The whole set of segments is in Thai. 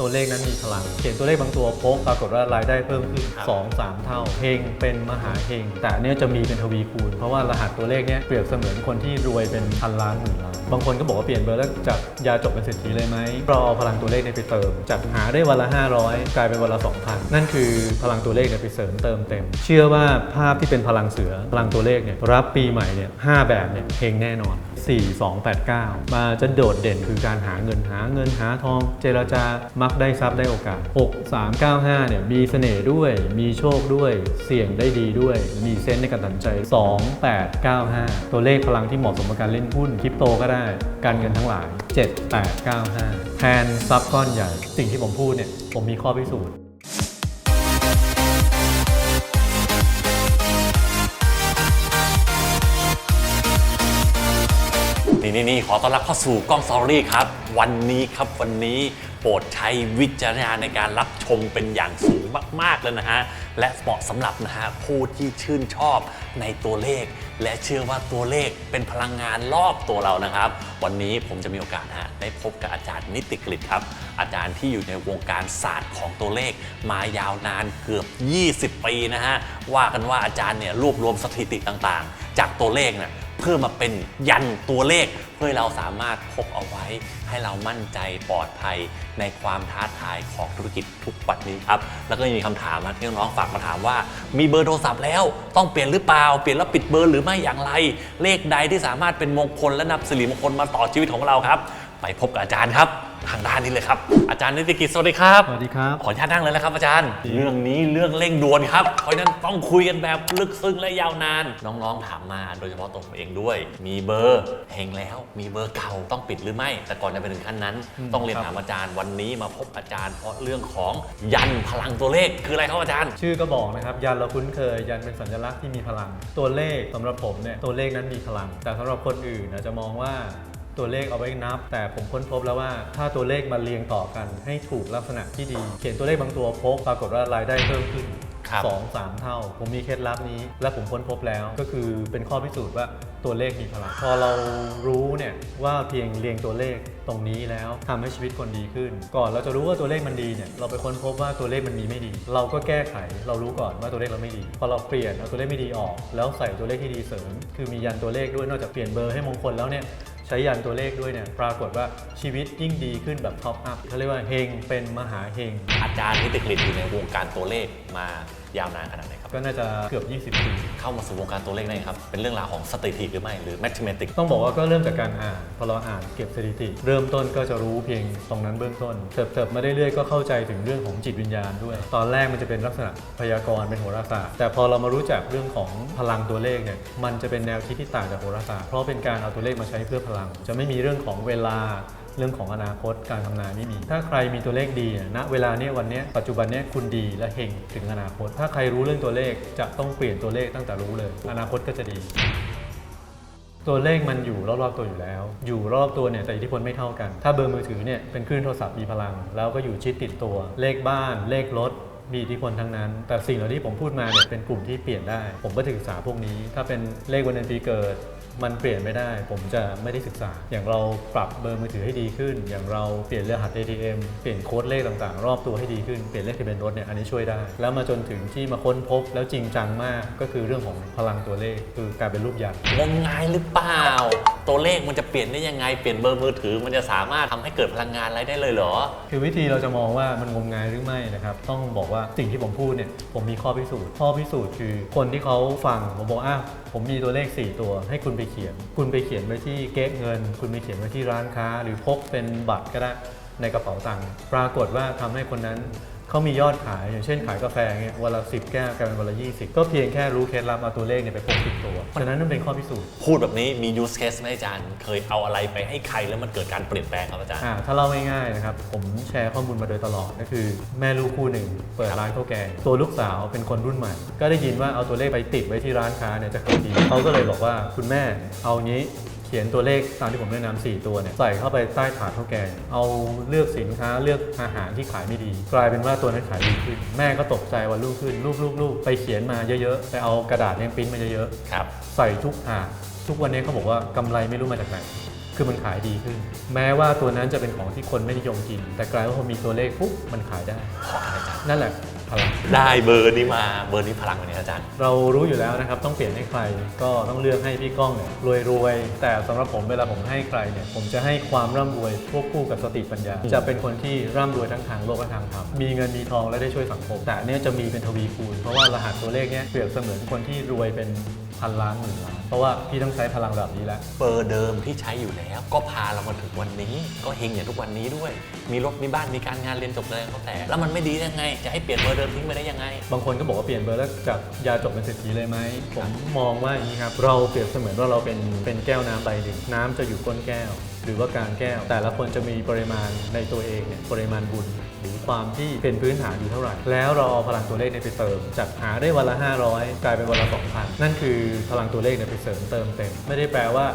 ตัวเลขนั้นมีพลัง เขียนตัวเลขบางตัวโป๊กปรากฏว่ารายได้เพิ่มขึ้นครับ2 3 เท่าเฮงเป็นมหาเฮงแต่อันเนี้ยจะมีเป็นทวีคูณ เพราะว่ารหัสตัวเลขเนี้ยเปรียบเสมือนคนที่รวยเป็นพันล้านหมื่นล้าน บางคนก็บอกว่าเปลี่ยนเบอร์แล้วจากยาจบเป็นเศรษฐีเลยไหมเราเอาพลังตัวเลขเนี่ยไปเติม จากหาได้วันละ 500 กลายเป็นวันละ 2,000 นั่นคือพลังตัวเลขเนี่ยไปเสริมเติมเต็ม เชื่อว่าภาพที่เป็นพลังเสือพลังตัวเลขเนี่ยรับปีใหม่เนี่ยห้าแบบเนี่ยเฮงแน่นอน 4289 มาจะโดดเด่นคือการหาเงินหาเงินหาทอง เจรจามักได้ทรัพย์ได้โอกาส 6395เนี่ยมีเสน่ห์ด้วย มีโชคด้วย เสี่ยงได้ดีด้วย มีเซนส์ในการตัดสินใจ 2895 ตัวเลขพลังที่เหมาะสมกับการเล่นหุ้นคริปโตก็ได้ การเงินทั้งหลาย 7895แทนทรัพย์ก้อนใหญ่ สิ่งที่ผมพูดเนี่ยผมมีข้อพิสูจน์ นี่นี่ขอต้อนรับเข้าสู่กล้องซอรี่ครับ วันนี้ครับวันนี้โปรดใช้วิจารณญาณในการรับชมเป็นอย่างสูงมาก ๆ เลยนะฮะ และเหมาะสำหรับนะฮะผู้ที่ชื่นชอบในตัวเลข และเชื่อว่าตัวเลขเป็นพลังงานรอบตัวเรานะครับ วันนี้ผมจะมีโอกาสฮะได้พบกับอาจารย์นิติกฤษครับ อาจารย์ที่อยู่ในวงการศาสตร์ของตัวเลขมายาวนานเกือบ 20 ปีนะฮะว่ากันว่าอาจารย์เนี่ยรวบรวมสถิติต่างๆ จากตัวเลขเนี่ย เพื่อมาเป็นยันตัวเลข เพื่อเราสามารถพกเอาไว้ ให้เรามั่นใจปลอดภัยในความท้าทายของธุรกิจทุกวันนี้ครับ แล้วก็ยังมีคำถามนะที่น้องๆฝากมาถามว่า มีเบอร์โทรศัพท์แล้วต้องเปลี่ยนหรือเปล่า เปลี่ยนแล้วปิดเบอร์หรือไม่อย่างไร เลขใดที่สามารถเป็นมงคลและนับสิริมงคลมาต่อชีวิตของเราครับ ไปพบกับอาจารย์ครับ ทางด้านนี้เลยครับ อาจารย์นิติกิจสวัสดีครับ สวัสดีครับ ขออนุญาตนั่งเลยนะครับอาจารย์ เรื่องนี้เรื่องเร่งด่วนครับเพราะฉะนั้นต้องคุยกันแบบลึกซึ้งและยาวนาน น้องๆถามมาโดยเฉพาะตัวผมเองด้วย มีเบอร์เฮงแล้ว มีเบอร์เก่าต้องปิดหรือไม่ แต่ก่อนจะไปถึงขั้นนั้นอืมต้องเรียนครับถามอาจารย์วันนี้มาพบอาจารย์ เพราะเรื่องของยันพลังตัวเลขคืออะไรครับอาจารย์ ชื่อก็บอกนะครับยันเราคุ้นเคยยันเป็นสัญลักษณ์ที่มีพลัง ตัวเลขสำหรับผมเนี่ยตัวเลขนั้นมีพลัง แต่สำหรับคนอื่นอาจจะมองว่า ตัวเลขเอาไว้นับ แต่ผมค้นพบแล้วว่าถ้าตัวเลขมาเรียงต่อกันให้ถูกลักษณะที่ดี เขียนตัวเลขบางตัวพกปรากฏว่ารายได้เพิ่มขึ้นครับ สองสามเท่า ผมมีเคล็ดลับนี้ และผมค้นพบแล้วก็คือเป็นข้อพิสูจน์ว่าตัวเลขมีพลังพอเรารู้เนี่ยว่าเพียงเรียงตัวเลขตรงนี้แล้วทำให้ชีวิตคนดีขึ้น ก่อนเราจะรู้ว่าตัวเลขมันดีเนี่ยเราไปค้นพบว่าตัวเลขมันมีไม่ดี เราก็แก้ไขเรารู้ก่อนว่าตัวเลขเราไม่ดี พอเราเปลี่ยนเอาตัวเลขไม่ดีออก แล้วใส่ตัวเลขที่ดีเสริม คือมียันตัวเลขด้วยนอกจากเปลี่ยนเบอร์ให้มงคลแล้วเนี่ยใช้ ยันตัวเลขด้วยเนี่ยปรากฏว่าชีวิตยิ่งดีขึ้นแบบท็อปอัพเขาเรียกว่าเฮงเป็นมหาเฮงอาจารย์นิติกฤษอยู่ในวงการตัวเลขมายาวนานขนาดไหน ก็น่าจะเกือบ 20 ปี เข้ามาสู่วงการตัวเลขได้ไงครับ เป็นเรื่องราวของสถิติหรือไม่หรือ mathematics ต้องบอกว่าก็เริ่มจากการอ่านพอเราอ่านเก็บสถิติ เริ่มต้นก็จะรู้เพียงตรงนั้นเบื้องต้นเติบๆมาเรื่อยๆก็เข้าใจถึงเรื่องของจิตวิญญาณด้วย ตอนแรกมันจะเป็นลักษณะพยากรณ์เป็นโหราศาสตร์แต่พอเรามารู้จักเรื่องของพลังตัวเลขเนี่ยมันจะเป็นแนวคิดที่ต่างจากโหราศาสตร์เพราะเป็นการเอาตัวเลขมาใช้เพื่อพลัง จะไม่มีเรื่องของเวลา เรื่องของอนาคตการทำนายไม่มี ถ้าใครมีตัวเลขดีเนี่ยณเวลาเนี้ยวันเนี้ยปัจจุบันเนี้ยคุณดีและเฮงถึงอนาคต ถ้าใครรู้เรื่องตัวเลขจะต้องเปลี่ยนตัวเลขตั้งแต่รู้เลย อนาคตก็จะดีตัวเลขมันอยู่รอบๆตัวอยู่แล้ว อยู่รอบตัวเนี่ยแต่อิทธิพลไม่เท่ากัน ถ้าเบอร์มือถือเนี่ยเป็นคลื่นโทรศัพท์มีพลัง แล้วก็อยู่ชิดติดตัว เลขบ้าน เลขรถ มีอิทธิพลทั้งนั้น แต่สิ่งเหล่าที่ผมพูดมาเนี่ยเป็นกลุ่มที่เปลี่ยนได้ ผมก็ศึกษาพวกนี้ ถ้าเป็นเลขวันเดือนปีเกิด มันเปลี่ยนไม่ได้ ผมจะไม่ได้ศึกษา อย่างเราปรับเบอร์มือถือให้ดีขึ้น อย่างเราเปลี่ยนรหัส ATM เปลี่ยนโค้ดเลขต่างๆ รอบตัวให้ดีขึ้น เปลี่ยนเลขทะเบียนรถเนี่ย อันนี้ช่วยได้ แล้วมาจนถึงที่มาค้นพบแล้วจริงจังมาก ก็คือเรื่องของพลังตัวเลข คือการเป็นรูปยันต์งมงายหรือเปล่า ตัวเลขมันจะเปลี่ยนได้ยังไง เปลี่ยนเบอร์มือถือ มันจะสามารถทำให้เกิดพลังงานอะไรได้เลยเหรอ คือวิธีเราจะมองว่ามันงมงายหรือไม่นะครับ ต้องบอกว่าสิ่งที่ผมพูดเนี่ย ผมมีข้อพิสูจน์ ข้อพิสูจน์คือคนที่เขาฟังผมบอกอะ ผมมีตัวเลข 4 ตัวให้คุณไปเขียน คุณไปเขียนไว้ที่เก๊กเงิน คุณไปเขียนไว้ที่ร้านค้า หรือพกเป็นบัตรก็ได้ในกระเป๋าตังค์ปรากฏว่าทำให้คนนั้น เขามียอดขายอย่างเช่นขายกาแฟเงี้ยวันละ10แก้วกลายเป็นวันละ20ก็เพียงแค่รู้เคล็ดลับเอาตัวเลขเนี่ยไปพกติดตัวฉะนั้นนั่นเป็นข้อพิสูจน์พูดแบบนี้มี use case ไหมอาจารย์ เคยเอาอะไรไปให้ใครแล้วมันเกิดการเปลี่ยนแปลงครับอาจารย์ อ่าถ้าเล่าง่ายๆนะครับ ผมแชร์ข้อมูลมาโดยตลอดก็คือ แม่ลูกคู่หนึ่ง เปิดร้านข้าวแกงตัวลูกสาวเป็นคนรุ่นใหม่ ก็ได้ยินว่าเอาตัวเลขไปติดไว้ที่ร้านค้าเนี่ยจะขายดีเขาก็เลยบอกว่าคุณแม่เอางี้เขียนตัวเลขตามที่ผมแนะนำ4ตัวเนี่ยใส่เข้าไปใต้ถาดข้าวแกง เอาเลือกสินค้าเลือกอาหารที่ขายไม่ดี กลายเป็นว่าตัวนั้นขายดีขึ้น แม่ก็ตกใจวันรุ่งขึ้นรูปๆๆไปเขียนมาเยอะๆไปเอากระดาษเนี่ยปริ้นมาเยอะๆครับใส่ทุกอ่างทุกวันนี้เขาบอกว่ากำไรไม่รู้มาจากไหนคือมันขายดีขึ้น แม้ว่าตัวนั้นจะเป็นของที่คนไม่นิยมกิน แต่กลายว่าพอมีตัวเลขปุ๊บมันขายได้เพราะอะไรอาจารย์นั่นแหละ พลัง ได้เบอร์นี้มาเบอร์นี้พลังกว่านี้อาจารย์ เรารู้อยู่แล้วนะครับต้องเปลี่ยนให้ใครก็ต้องเลือกให้พี่ก้องเนี่ยรวยรวยๆ แต่สำหรับผมเวลาผมให้ใครเนี่ยผมจะให้ความร่ำรวยควบคู่กับสติปัญญา จะเป็นคนที่ร่ำรวยทั้งทางโลกและทางธรรมมีเงินมีทองและได้ช่วยสังคม แต่อันเนี้ยจะมีเป็นทวีคูณ เพราะว่ารหัสตัวเลขเนี่ยเปรียบเสมือนคนที่รวยเป็น พันล้านหมื่นล้านเพราะว่าพี่ต้องใช้พลังแบบนี้แล้วเบอร์เดิมที่ใช้อยู่แล้ว ก็พาเรามาถึงวันนี้ ก็เฮงอย่างทุกวันนี้ด้วย มีรถมีบ้านมีการงานเรียนจบเลยก็แต่ แล้วมันไม่ดียังไง จะให้เปลี่ยนเบอร์เดิมทิ้งไปได้ยังไง บางคนก็บอกว่าเปลี่ยนเบอร์แล้วจากยาจบเป็นเศรษฐีเลยไหมผมมองว่าอย่างนี้ครับเราเปรียบเสมือนว่าเราเป็นเป็นแก้วน้ำใบหนึ่งน้ำจะอยู่ก้นแก้ว หรือว่ากลางแก้ว แต่ละคนจะมีปริมาณในตัวเองเนี่ยปริมาณบุญหรือความที่เป็นพื้นฐานอยู่เท่าไหร่ แล้วเราเอาพลังตัวเลขเนี่ยไปเติม จากหาได้วันละ 500 กลายเป็นวันละ 2,000 นั่นคือพลังตัวเลขเนี่ยไปเสริมเติมเต็ม ไม่ได้แปลว่า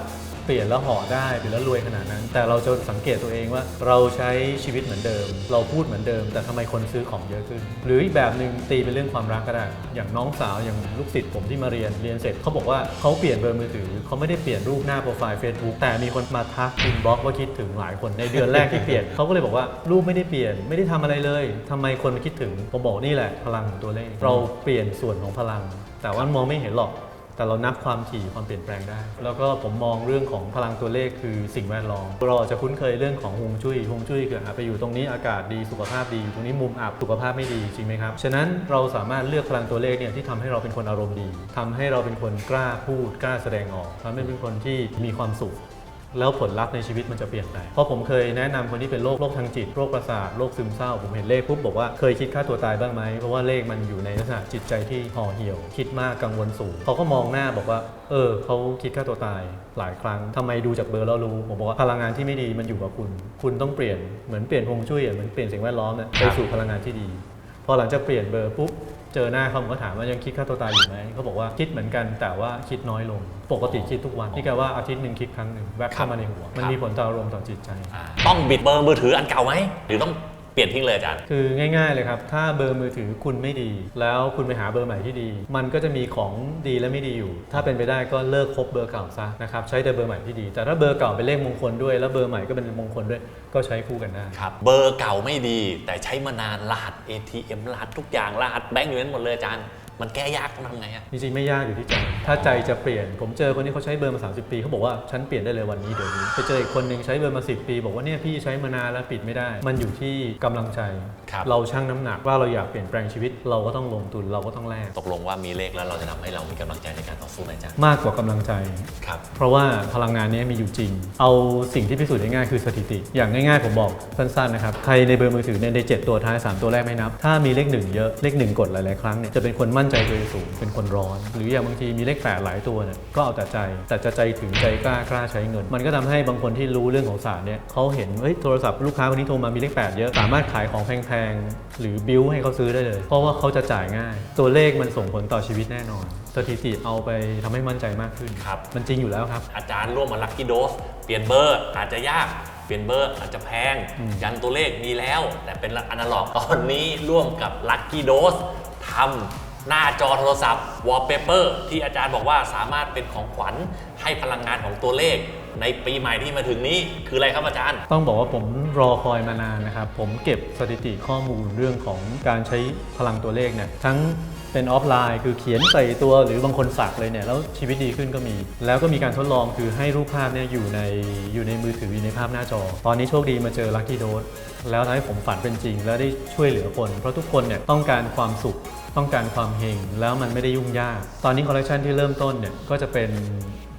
ปลี่ยนแล้วห่อได้เปลี่ยนแล้วรวยขนาดนั้น แต่เราจะสังเกตตัวเองว่าเราใช้ชีวิตเหมือนเดิม เราพูดเหมือนเดิม แต่ทำไมคนซื้อของเยอะขึ้น หรืออีกแบบหนึ่งตีเป็นเรื่องความรักก็ได้ อย่างน้องสาวอย่างลูกศิษย์ผมที่มาเรียนเรียนเสร็จเขาบอกว่าเขาเปลี่ยนเบอร์มือถือเขาไม่ได้เปลี่ยนรูปหน้าโปรไฟล์ Facebook แต่มีคนมาทักอินบ็อกว่าคิดถึงหลายคนในเดือนแรกที่เปลี่ยนเขาก็เลยบอกว่ารูปไม่ได้เปลี่ยนไม่ได้ทำอะไรเลยทำไมคนมาคิดถึงผมบอกนี่แหละพลังของตัวเลขเราเปลี่ยนส่วนของพลัง แต่ว่ามองไม่เห็นหรอก แต่เรานับความถี่ความเปลี่ยนแปลงได้ แล้วก็ผมมองเรื่องของพลังตัวเลขคือสิ่งแวดล้อมเราจะคุ้นเคยเรื่องของฮวงจุ้ยฮวงจุ้ยคือไปอยู่ตรงนี้อากาศดีสุขภาพดีอยู่ตรงนี้มุมอับสุขภาพไม่ดีจริงไหมครับฉะนั้นเราสามารถเลือกพลังตัวเลขเนี่ยที่ทำให้เราเป็นคนอารมณ์ดีทำให้เราเป็นคนกล้าพูดกล้าแสดงออกทำให้เป็นคนที่มีความสุข แล้วผลลัพธ์ในชีวิตมันจะเปลี่ยนไปเพราะผมเคยแนะนำคนที่เป็นโรคโรคทางจิตโรคประสาทโรคซึมเศร้า ผมเห็นเลขปุ๊บบอกว่าเคยคิดฆ่าตัวตายบ้างไหมเพราะว่าเลขมันอยู่ในลักษณะจิตใจที่ห่อเหี่ยว คิดมากกังวลสูงเขาก็มองหน้าบอกว่า เออเขาคิดฆ่าตัวตายหลายครั้งทำไมดูจากเบอร์แล้วรู้ผมบอกว่าพลังงานที่ไม่ดีมันอยู่กับคุณ คุณต้องเปลี่ยนเหมือนเปลี่ยนฮวงจุ้ยเหมือนเปลี่ยนสิ่งแวดล้อมเนี่ยไปสู่พลังงานที่ดีพอหลังจากเปลี่ยนเบอร์ปุ๊บ เจอหน้าเขาผมก็ถามว่ายังคิดฆ่าตัวตายอยู่ไหมเขาบอกว่าคิดเหมือนกันแต่ว่าคิดน้อยลง ปกติคิดทุกวันที่แกว่าอาทิตย์หนึ่งคิดครั้งหนึ่งแวบเข้ามาในหัว มันมีผลต่ออารมณ์ต่อจิตใจ ต้องบิดเบอร์มือถืออันเก่าไหมหรือต้อง ปลี่ยนทิ้งเลยอาจารย์ คือง่ายๆเลยครับ ถ้าเบอร์มือถือคุณไม่ดี แล้วคุณไปหาเบอร์ใหม่ที่ดี มันก็จะมีของดีและไม่ดีอยู่ ถ้าเป็นไปได้ก็เลิกคบเบอร์เก่าซะนะครับใช้แต่เบอร์ใหม่ที่ดี แต่ถ้าเบอร์เก่าเป็นเลขมงคลด้วย แล้วเบอร์ใหม่ก็เป็นมงคลด้วย ก็ใช้คู่กันได้ครับเบอร์เก่าไม่ดี แต่ใช้มานานรหัส ATM รหัสทุกอย่างรหัสแบงก์อยู่นั้นหมดเลยอาจารย์ มันแก้ยากต้องทำไงอะจริงๆไม่ยากอยู่ที่ใจ ถ้าใจจะเปลี่ยน ผมเจอคนที่เขาใช้เบอร์มา 30 ปีเขาบอกว่าฉันเปลี่ยนได้เลยวันนี้เดี๋ยวนี้ ไปเจออีกคนหนึ่งใช้เบอร์มา 10 ปี บอกว่าเนี่ยพี่ใช้มานานแล้วปิดไม่ได้ มันอยู่ที่กำลังใจ ครับ เราชั่งน้ำหนักว่าเราอยากเปลี่ยนแปลงชีวิต เราก็ต้องลงทุนเราก็ต้องแลกตกลงว่ามีเลขแล้วเราจะทำให้เรามีกำลังใจในการต่อสู้ไหมอาจารย์มากกว่ากำลังใจ ครับ เพราะว่าพลังงานนี้มีอยู่จริง เอาสิ่งที่พิสูจน์ได้ง่ายคือสถิติ อย่างง่ายๆ ผมบอกสั้นๆนะครับ ใครในเบอร์มือถือเนี่ยใน7ตัวท้าย 3 ตัวแรกไม่นับ ถ้ามีเลขหนึ่งเยอะ เลขหนึ่งกดหลายๆครั้งเนี่ย จะเป็นคนมั่นใจตัวเองสูงเป็นคนร้อน หรืออย่างบางทีมีเลขแปดหลายตัวเนี่ยก็เอาแต่ใจ แต่จะใจถึงใจกล้ากล้าใช้เงิน มันก็ทำให้บางคนที่รู้เรื่องของศาสตร์เนี่ยเขาเห็นเฮ้ยโทรศัพท์ลูกค้าคนนี้โทรมามีเลขแปดเยอะสามารถขายของแพงๆหรือบิ้วให้เขาซื้อได้เลย เพราะว่าเขาจะจ่ายง่าย ตัวเลขมันส่งผลต่อชีวิตแน่นอนสถิติเอาไปทำให้มั่นใจมากขึ้นครับมันจริงอยู่แล้วครับ อาจารย์ร่วมมาลัคกี้โดสเปลี่ยนเบอร์อาจจะยากเปลี่ยนเบอร์อาจจะแพงอืมยันตัวเลขมีแล้ว แต่เป็นอนาล็อกตอนนี้ร่วมกับลัคกี้โดสทำ หน้าจอโทรศัพท์วอลเปเปอร์ที่อาจารย์บอกว่าสามารถเป็นของขวัญให้พลังงานของตัวเลข ในปีใหม่ที่มาถึงนี้คืออะไรครับอาจารย์ ต้องบอกว่าผมรอคอยมานานนะครับ ผมเก็บสถิติข้อมูลเรื่องของการใช้พลังตัวเลขเนี่ยทั้ง เป็นออฟไลน์ คือเขียนใส่ตัวหรือบางคนสักเลยเนี่ย แล้วชีวิตดีขึ้นก็มี แล้วก็มีการทดลองคือให้รูปภาพเนี่ยอยู่ในอยู่ในมือถืออยู่ในภาพหน้าจอ ตอนนี้โชคดีมาเจอลัคกี้โดสแล้วทำให้ผมฝันเป็นจริง แล้วได้ช่วยเหลือคน เพราะทุกคนเนี่ยต้องการความสุขต้องการความเฮงแล้วมันไม่ได้ยุ่งยาก ตอนนี้คอลเลคชันที่เริ่มต้นเนี่ยก็จะเป็น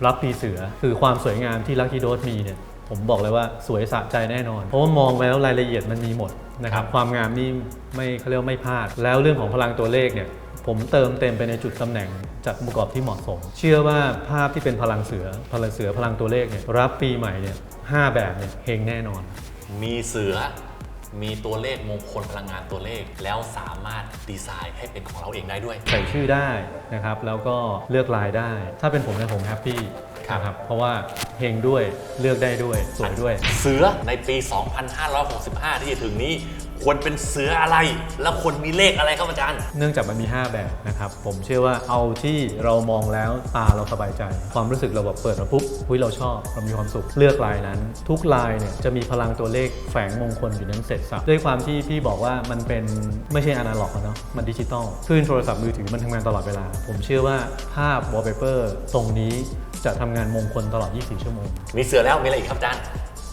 รับปีเสือคือความสวยงามที่ลัคกี้โดสมีเนี่ยผมบอกเลยว่าสวยสะใจแน่นอน เพราะว่ามองไปแล้วรายละเอียดมันมีหมดนะครับความงามนี่ไม่เขาเรียกไม่พลาด แล้วเรื่องของพลังตัวเลขเนี่ย ผมเติมเต็มไปในจุดตำแหน่งจากองค์ประกอบที่เหมาะสม เชื่อว่าภาพที่เป็นพลังเสือพลังเสือพลังตัวเลขเนี่ยรับปีใหม่เนี่ยห้าแบบเนี่ยเฮงแน่นอน มีเสือ มีตัวเลขมงคลพลังงานตัวเลข แล้วสามารถดีไซน์ให้เป็นของเราเองได้ด้วย ใส่ชื่อได้นะครับ แล้วก็เลือกลายได้ ถ้าเป็นผมเนี่ยผมแฮปปี้ครับนะครับเพราะว่าเฮงด้วยเลือกได้ด้วยสวยด้วย เสือในปี 2565 ที่จะถึงนี้ ควรเป็นเสืออะไร แล้วควรมีเลขอะไรครับอาจารย์ เนื่องจากมันมี 5 แบบนะครับ ผมเชื่อว่าเอาที่เรามองแล้วตาเราสบายใจ ความรู้สึกเราแบบเปิดมาปุ๊บหุ้ยเราชอบ เรามีความสุขเลือกลายนั้น ทุกลายเนี่ยจะมีพลังตัวเลขแฝงมงคลอยู่นั้นเสร็จสับด้วยความที่พี่บอกว่ามันเป็นไม่ใช่อนาล็อกอะเนาะมันดิจิตอลคลื่นโทรศัพท์มือถือมันทำงานตลอดเวลา ผมเชื่อว่าภาพวอลเปเปอร์ตรงนี้จะทำงานมงคลตลอด 24 ชั่วโมง มีเสือแล้วมีอะไรอีกครับอาจารย์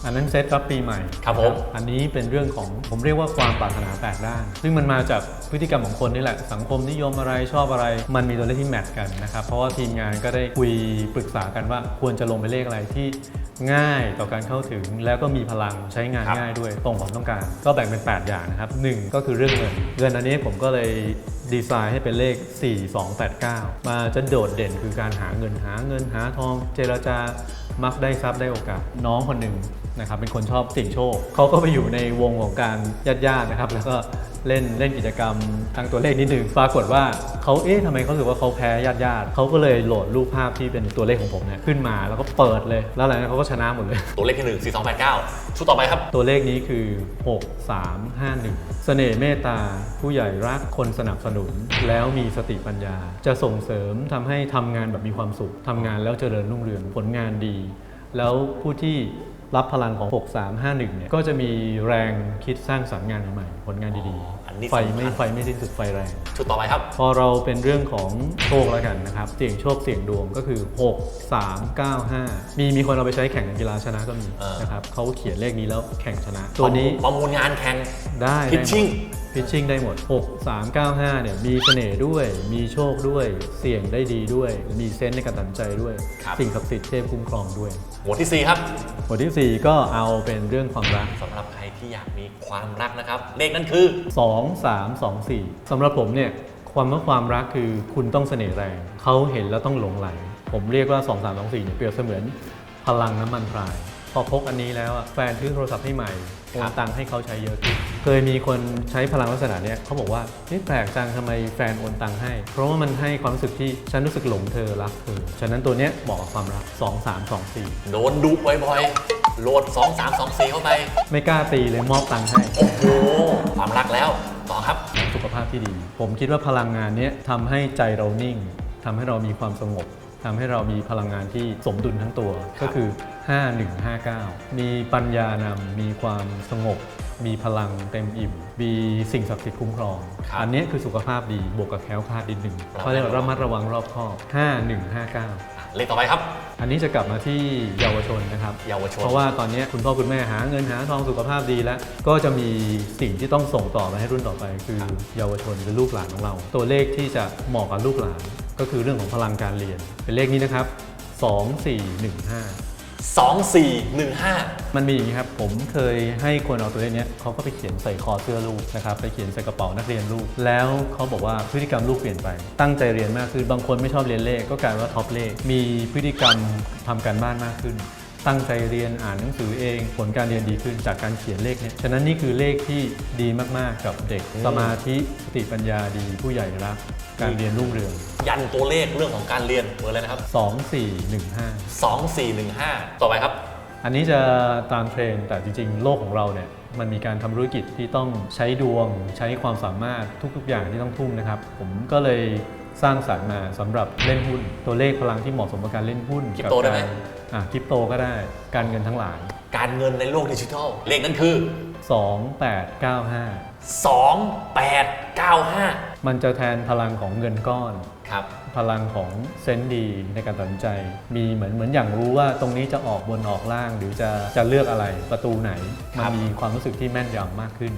อันนั้นเซตรับปีใหม่ครับผม อันนี้เป็นเรื่องของผมเรียกว่าความปรารถนาแปดด้าน ซึ่งมันมาจากพฤติกรรมของคนนี่แหละ สังคมนิยมอะไรชอบอะไร มันมีตัวเลขที่แมทช์กันนะครับ เพราะว่าทีมงานก็ได้คุยปรึกษากันว่าควรจะลงไปเลขอะไรที่ง่ายต่อการเข้าถึงแล้วก็มีพลังใช้งานครับง่ายด้วยตรงความต้องการ ก็แบ่งเป็น 8 อย่างนะครับหนึ่งก็คือเรื่องเงินเงินอันนี้ผมก็เลยดีไซน์ให้เป็นเลข 4289 มาจะโดดเด่นคือการหาเงินหาเงินหาทองเจรจา มักได้ทรัพย์ได้โอกาสน้องคนหนึ่งนะครับเป็นคนชอบเสี่ยงโชคเขาก็ไปอยู่ในวงของการญาติญาติๆนะครับ แล้วก็ เล่นเล่นกิจกรรมทางตัวเลขนิดนึงปรากฏว่าเขาเอ๊ะทำไมเขาถือว่าเขาแพ้ญาติญาติๆเขาก็เลยโหลดรูปภาพที่เป็นตัวเลขของผมเนี่ยขึ้นมาแล้วก็เปิดเลย แล้วหลังจากนั้นเขาก็ชนะหมดเลย ตัวเลขที่หนึ่งสี่สองแปดเก้าชุดต่อไปครับ ตัวเลขนี้คือ 6351 เสน่ห์เมตตา ผู้ใหญ่รักคนสนับสนุน แล้วมีสติปัญญา จะส่งเสริมทำให้ทำงานแบบมีความสุขทำงานแล้วเจริญรุ่งเรืองผลงานดี แล้วผู้ที่ รับพลังของ 6351 เนี่ย ก็จะมีแรงคิดสร้างสรรค์งานใหม่ๆผลงานดีอ๋ออันนี้ๆ ไฟสำคัญไม่ไฟไม่สิ้นสุดไฟแรง ชุดต่อไปครับ พอเราเป็นเรื่องของโชคแล้วกันนะครับ เสี่ยงโชคเสี่ยงดวงก็คือ 6 3 9 5 มีมีคนเอาไปใช้แข่งในกีฬาชนะก็มีเออ นะครับเขาเขียนเลขนี้แล้วแข่งชนะ ตัวนี้ประมูลงานแข่งได้ Pitching พิชชิ่งได้หมด 6 3 9 5เนี่ยมีเสน่ห์ด้วย มีโชคด้วย เสี่ยงได้ดีด้วย มีเซนส์ในการตัดสินใจด้วย ครับ สิ่งศักดิ์สิทธิ์เทพคุ้มครองด้วยหมวดที่สี่ครับบทที่ 4 ก็เอาเป็นเรื่องความรัก สำหรับใครที่อยากมีความรักนะครับ เลขนั้นคือ 2 3 2 4สำหรับผมเนี่ยความว่าความรักคือคุณต้องเสน่ห์แรง เขาเห็นแล้วต้องหลงไหล ผมเรียกว่า 2 3 2 4เนี่ยเปรียบเสมือนพลังน้ำมันพราย พอพกอันนี้แล้วอะแฟนซื้อโทรศัพท์ให้ใหม่ โอนตังค์ให้เขาใช้เยอะขึ้นเคยมีคนใช้พลังลักษณะเนี้ยเขาบอกว่านี่แปลกจังทำไมแฟนโอนตังค์ให้ เพราะว่ามันให้ความรู้สึกที่ฉันรู้สึกหลงเธอรักเธอฉะนั้นตัวเนี้ยเหมาะกับความรัก 2 3 2 4 โดนดุบ่อยๆโหลด 2 3 2 4 เข้าไป ไม่กล้าตีเลยมอบตังค์ให้ โอ้โหความรักแล้วต่อครับ สุขภาพที่ดี ผมคิดว่าพลังงานเนี้ยทำให้ใจเรานิ่งทำให้เรามีความสงบทำให้เรามีพลังงานที่สมดุลทั้งตัว ก็คือ 5159 มีปัญญานำมีความสงบ มีพลังเต็มอิ่ม มีสิ่งศักดิ์สิทธิ์คุ้มครองครับอันเนี้ยคือสุขภาพดีบวกกับแคล้วคลาดนิดหนึ่งระมัดเขาเรียกว่าระมัดระวังรอบคอบ 5159 เลขต่อไปครับ อันนี้จะกลับมาที่เยาวชนนะครับ เยาวชน เพราะว่าตอนนี้คุณพ่อคุณแม่หาเงินหาทองสุขภาพดีแล้ว ก็จะมีสิ่งที่ต้องส่งต่อไปให้รุ่นต่อไป คือเยาวชนคือลูกหลานของเรา ตัวเลขที่จะเหมาะกับลูกหลาน ก็คือเรื่องของพลังการเรียน เป็นเลขนี้นะครับ 2415 2 4 1 5 มันมีอย่างนี้ครับ ผมเคยให้คนเอาตัวเลขเนี้ยเขาก็ไปเขียนใส่คอเสื้อลูกนะครับไปเขียนใส่กระเป๋านักเรียนลูก แล้วเขาบอกว่าพฤติกรรมลูกเปลี่ยนไป ตั้งใจเรียนมากขึ้นบางคนไม่ชอบเรียนเลขก็กลายว่าท็อปเลข มีพฤติกรรมทำการบ้านมากขึ้น ตั้งใจเรียนอ่านหนังสือเอง ผลการเรียนดีขึ้นจากการเขียนเลขเนี่ยฉะนั้นนี่คือเลขที่ดีมากๆกับเด็ก สมาธิสติปัญญาดีผู้ใหญ่รักการเรียนรุ่งเรือง ยันตัวเลขเรื่องของการเรียนเบอร์เลยนะครับ 2415 2 4 1 5 ต่อไปครับ อันนี้จะตามเทรนด์แต่จริงๆ โลกของเราเนี่ยมันมีการทำธุรกิจที่ต้องใช้ดวง ใช้ความสามารถทุกๆ อย่างที่ต้องทุ่มนะครับ ผมก็เลยสร้างสรรค์มาสำหรับเล่นหุ้น ตัวเลขพลังที่เหมาะสมกับการเล่นหุ้นคริปโตได้ไหมการ อะคริปโตก็ได้การเงินทั้งหลาย การเงินในโลกดิจิทัล เลขนั้นคือ 2895 2 8 9 5 มันจะแทนพลังของเงินก้อน ครับ พลังของเซนส์ดีในการตัดสินใจ มีเหมือนเหมือนอย่างรู้ว่าตรงนี้จะออกบนออกล่าง หรือจะจะเลือกอะไรประตูไหนครัมันบมีความรู้สึกที่แม่นยำมากขึ้น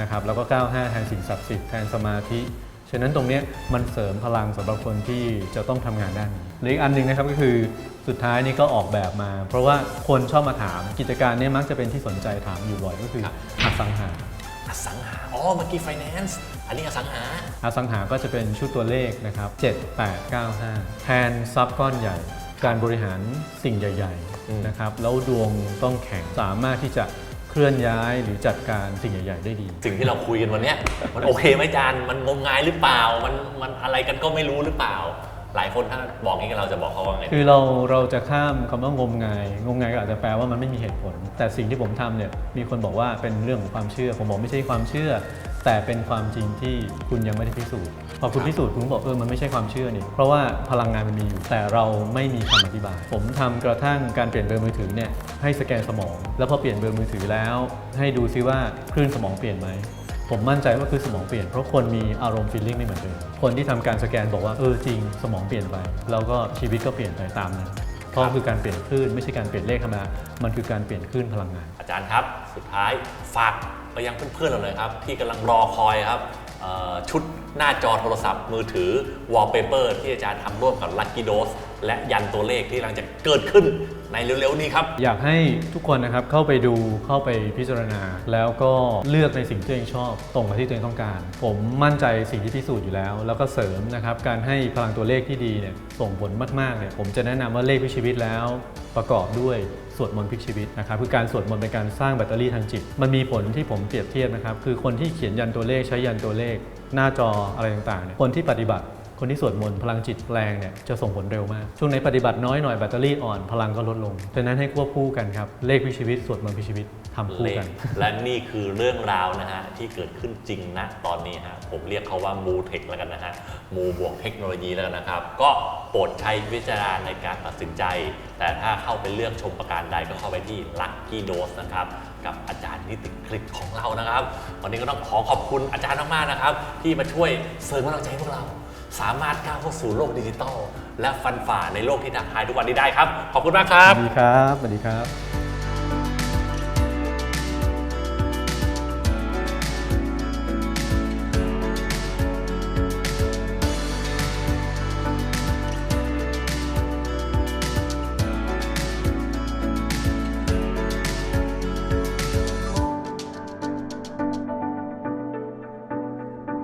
นะครับแล้วก็ 95 แทนสิ่งศักดิ์สิทธิ์แทนสมาธิ ฉะนั้นตรงเนี้ยมันเสริมพลังสำหรับคนที่จะต้องทำงานด้านนี้หรืออีกอันหนึ่งนะครับก็คือสุดท้ายนี่ก็ออกแบบมา เพราะว่าคนชอบมาถามกิจการเนี้มักจะเป็นที่สนใจถามอยู่บ่อยก็คือครับอสังหาอสังหา อ๋อ เมื่อกี้ไฟแนนซ์ อันนี้อสังหา อสังหาก็จะเป็นชุดตัวเลขนะครับ 7895 แทนซับก้อนใหญ่ การบริหารสิ่งใหญ่อืมๆนะครับ แล้วดวงต้องแข็ง สามารถที่จะ เคลื่อนย้ายหรือจัดการสิ่งใหญ่ ๆ ได้ดี สิ่งที่เราคุยกันวันเนี้ยมันโอเคไหมจานมันงมงายหรือเปล่า มันมันอะไรกันก็ไม่รู้หรือเปล่า หลายคนถ้าบอกงี้กับเราจะบอกเขาว่าไง คือเราเราจะข้ามคำว่างมงาย งมงายก็อาจจะแปลว่ามันไม่มีเหตุผล แต่สิ่งที่ผมทำเนี่ยมีคนบอกว่าเป็นเรื่องของความเชื่อ ผมบอกไม่ใช่ความเชื่อ แต่เป็นความจริงที่คุณยังไม่ได้พิสูจน์พอคุณพิสูจน์คุณบอกเออมันไม่ใช่ความเชื่อนี่เพราะว่าพลังงานมันมีอยู่แต่เราไม่มีคำอธิบาย ผมทำกระทั่งการเปลี่ยนเบอร์มือถือเนี่ยให้สแกนสมอง แล้วพอเปลี่ยนเบอร์มือถือแล้ว ให้ดูซิว่าคลื่นสมองเปลี่ยนไหมผมมั่นใจว่าคือสมองเปลี่ยนเพราะคนมีอารมณ์ฟีลลิ่งไม่เหมือนเดิมคนที่ทำการสแกนบอกว่าเออจริงสมองเปลี่ยนไป แล้วก็ชีวิตก็เปลี่ยนไปตามนั้นเพราะคือการเปลี่ยนคลื่นไม่ใช่การเปลี่ยนเลขธรรมดามันคือการเปลี่ยนคลื่นพลังงาน อาจารย์ครับ สุดท้ายฝาก ไปยังเพื่อนๆเราเลยครับ ที่กำลังรอคอยครับเอ่อชุดหน้าจอโทรศัพท์มือถือ wallpaper ที่อาจารย์ทำร่วมกับ Lucky Dose และยันตัวเลขที่กำลังจะเกิดขึ้นในเร็วๆนี้ครับ อยากให้ทุกคนนะครับเข้าไปดูเข้าไปพิจารณา แล้วก็เลือกในสิ่งที่ตัวเองชอบตรงกับที่ตัวเองต้องการ ผมมั่นใจสิ่งที่พิสูจน์อยู่แล้ว แล้วก็เสริมนะครับการให้พลังตัวเลขที่ดีเนี่ยส่งผลมากๆเนี่ยผมจะแนะนำว่าเลขพิชีวิตแล้วประกอบด้วย วดมนต์พลิกชีวิตนะครับคือการสวดมนต์เป็นการสร้างแบตเตอรี่ทางจิต มันมีผลที่ผมเปรียบเทียบนะครับคือคนที่เขียนยันตัวเลขใช้ยันตัวเลข หน้าจออะไรต่างๆเนี่ยคนที่ปฏิบัติคนที่สวดมนต์พลังจิตแรงเนี่ยจะส่งผลเร็วมาก ช่วงไหนปฏิบัติน้อยหน่อยแบตเตอรี่อ่อนพลังก็ลดลงดังนั้นให้ควบคู่กันครับเลขพิชีวิตสวดมนต์พิชีวิต ทำคู่เลกัขนและนี่คือเรื่องราวนะฮะที่เกิดขึ้นจริงนะตอนนี้ฮะผมเรียกเขาว่ามูเทคแล้วกันนะฮะมูบวกเทคโนโลยีแล้วกันนะครับ ก็โปรดใช้วิจารณญาณในการตัดสินใจ แต่ถ้าเข้าไปเลือกชมประการใดก็เข้าไปที่ Lucky Dose นะครับ กับอาจารย์นิติกฤษของเรานะครับ วันนี้ก็ต้องขอขอบคุณอาจารย์มากๆนะครับ ที่มาช่วยเสริมกำลังใจให้พวกเรา สามารถก้าวเข้าสู่โลกดิจิทัล และฟันฝ่าในโลกที่ท้าทายทุกวันนี้ได้ครับ ขอบคุณมากครัสบวัสดีครับสวัสดีครับ